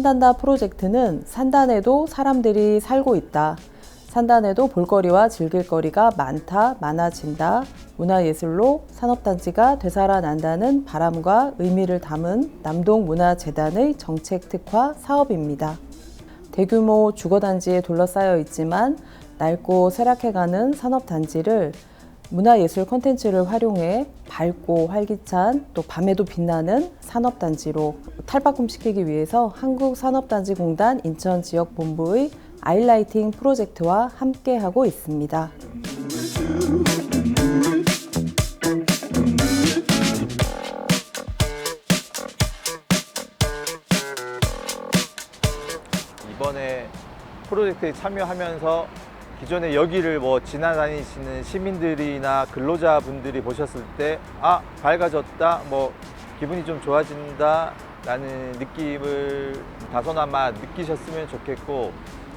산단다 프로젝트는 산단에도 사람들이 살고 있다. 산단에도 볼거리와 즐길거리가 많다, 많아진다. 문화예술로 산업단지가 되살아난다는 바람과 의미를 담은 남동문화재단의 정책 특화 사업입니다. 대규모 주거단지에 둘러싸여 있지만 낡고 쇠락해가는 산업단지를 문화예술 콘텐츠를 활용해 밝고 활기찬 또 밤에도 빛나는 산업단지로 탈바꿈시키기 위해서 한국산업단지공단 인천지역본부의 아이라이팅 프로젝트와 함께하고 있습니다. 이번에 프로젝트에 참여하면서 기존에 여기를 뭐 지나다니시는 시민들이나 근로자분들이 보셨을 때 아 밝아졌다 뭐 기분이 좀 좋아진다 라는 느낌을 다소나마 느끼셨으면 좋겠고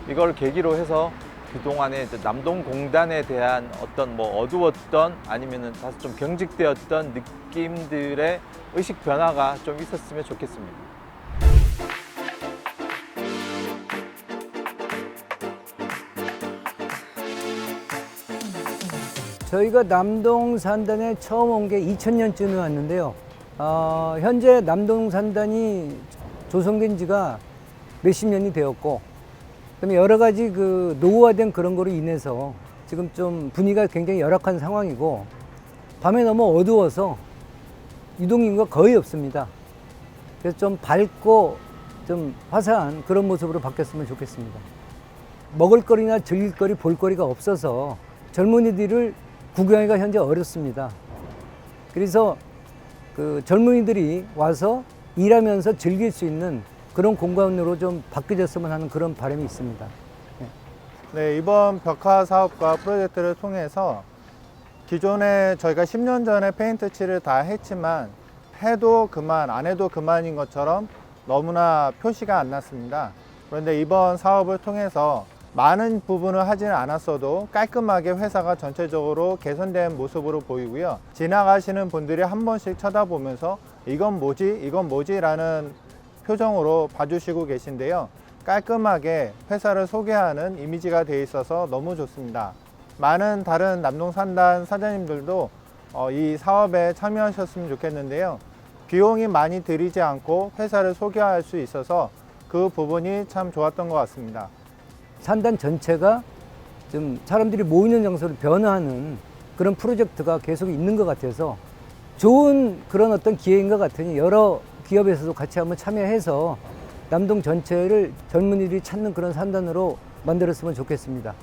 이걸 계기로 해서 그동안에 남동공단에 대한 어떤 뭐 어두웠던 아니면은 다소 좀 경직되었던 느낌들의 의식 변화가 좀 있었으면 좋겠습니다. 저희가 남동 산단에 처음 온 게 2000년쯤에 왔는데요. 어, 현재 남동 산단이 조성된 지가 몇십 년이 되었고, 그다음에 여러 가지 그 노후화된 그런 거로 인해서 지금 좀 분위기가 굉장히 열악한 상황이고, 밤에 너무 어두워서 유동인구가 거의 없습니다. 그래서 좀 밝고 좀 화사한 그런 모습으로 바뀌었으면 좋겠습니다. 먹을거리나 즐길거리, 볼거리가 없어서 젊은이들을 구경하기가 현재 어렵습니다. 그래서 그 젊은이들이 와서 일하면서 즐길 수 있는 그런 공간으로 좀 바뀌어졌으면 하는 그런 바람이 있습니다. 네, 이번 벽화 사업과 프로젝트를 통해서 기존에 저희가 10년 전에 페인트 칠을 다 했지만 해도 그만, 안 해도 그만인 것처럼 너무나 표시가 안 났습니다. 그런데 이번 사업을 통해서 많은 부분을 하지는 않았어도 깔끔하게 회사가 전체적으로 개선된 모습으로 보이고요. 지나가시는 분들이 한 번씩 쳐다보면서 이건 뭐지? 이건 뭐지? 라는 표정으로 봐주시고 계신데요. 깔끔하게 회사를 소개하는 이미지가 돼 있어서 너무 좋습니다. 많은 다른 남동산단 사장님들도 어, 이 사업에 참여하셨으면 좋겠는데요. 비용이 많이 들이지 않고 회사를 소개할 수 있어서 그 부분이 참 좋았던 것 같습니다. 산단 전체가 좀 사람들이 모이는 장소를 변화하는 그런 프로젝트가 계속 있는 것 같아서 좋은 그런 어떤 기회인 것 같으니 여러 기업에서도 같이 한번 참여해서 남동 전체를 젊은이들이 찾는 그런 산단으로 만들었으면 좋겠습니다.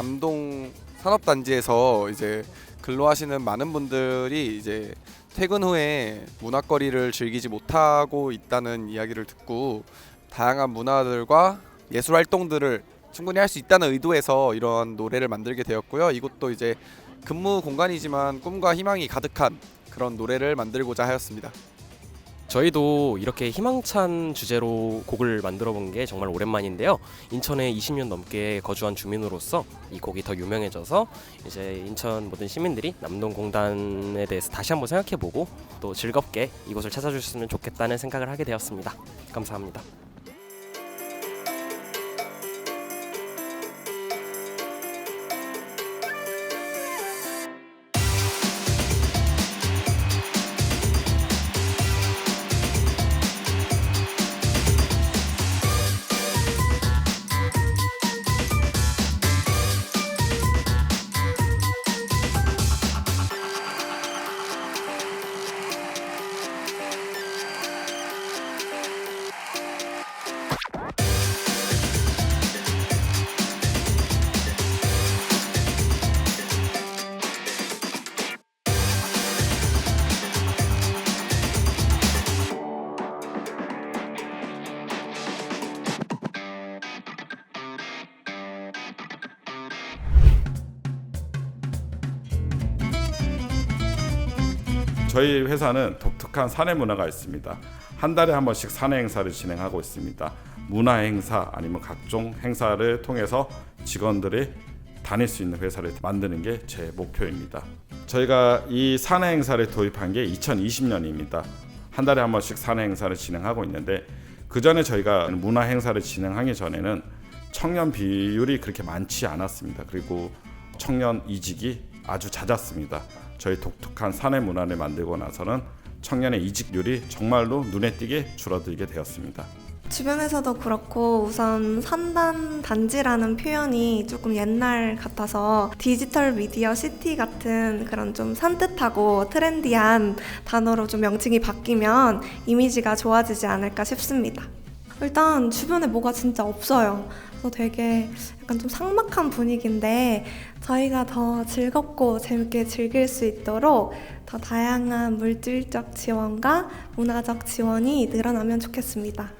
남동 산업단지에서 이제 근로하시는 많은 분들이 이제 퇴근 후에 문화거리를 즐기지 못하고 있다는 이야기를 듣고 다양한 문화들과 예술 활동들을 충분히 할 수 있다는 의도에서 이런 노래를 만들게 되었고요. 이곳도 이제 근무 공간이지만 꿈과 희망이 가득한 그런 노래를 만들고자 하였습니다. 저희도 이렇게 희망찬 주제로 곡을 만들어 본 게 정말 오랜만인데요. 인천에 20년 넘게 거주한 주민으로서 이 곡이 더 유명해져서 이제 인천 모든 시민들이 남동공단에 대해서 다시 한번 생각해 보고 또 즐겁게 이곳을 찾아주셨으면 좋겠다는 생각을 하게 되었습니다. 감사합니다. 저희 회사는 독특한 사내 문화가 있습니다. 한 달에 한 번씩 사내 행사를 진행하고 있습니다. 문화 행사 아니면 각종 행사를 통해서 직원들이 다닐 수 있는 회사를 만드는 게 제 목표입니다. 저희가 이 사내 행사를 도입한 게 2020년입니다. 한 달에 한 번씩 사내 행사를 진행하고 있는데 그 전에 저희가 문화 행사를 진행하기 전에는 청년 비율이 그렇게 많지 않았습니다. 그리고 청년 이직이 아주 잦았습니다. 저희 독특한 사내 문화를 만들고 나서는 청년의 이직률이 정말로 눈에 띄게 줄어들게 되었습니다. 주변에서도 그렇고 우선 산단 단지라는 표현이 조금 옛날 같아서 디지털 미디어 시티 같은 그런 좀 산뜻하고 트렌디한 단어로 좀 명칭이 바뀌면 이미지가 좋아지지 않을까 싶습니다. 일단 주변에 뭐가 진짜 없어요. 그래서 되게 약간 좀 삭막한 분위기인데 저희가 더 즐겁고 재밌게 즐길 수 있도록 더 다양한 물질적 지원과 문화적 지원이 늘어나면 좋겠습니다.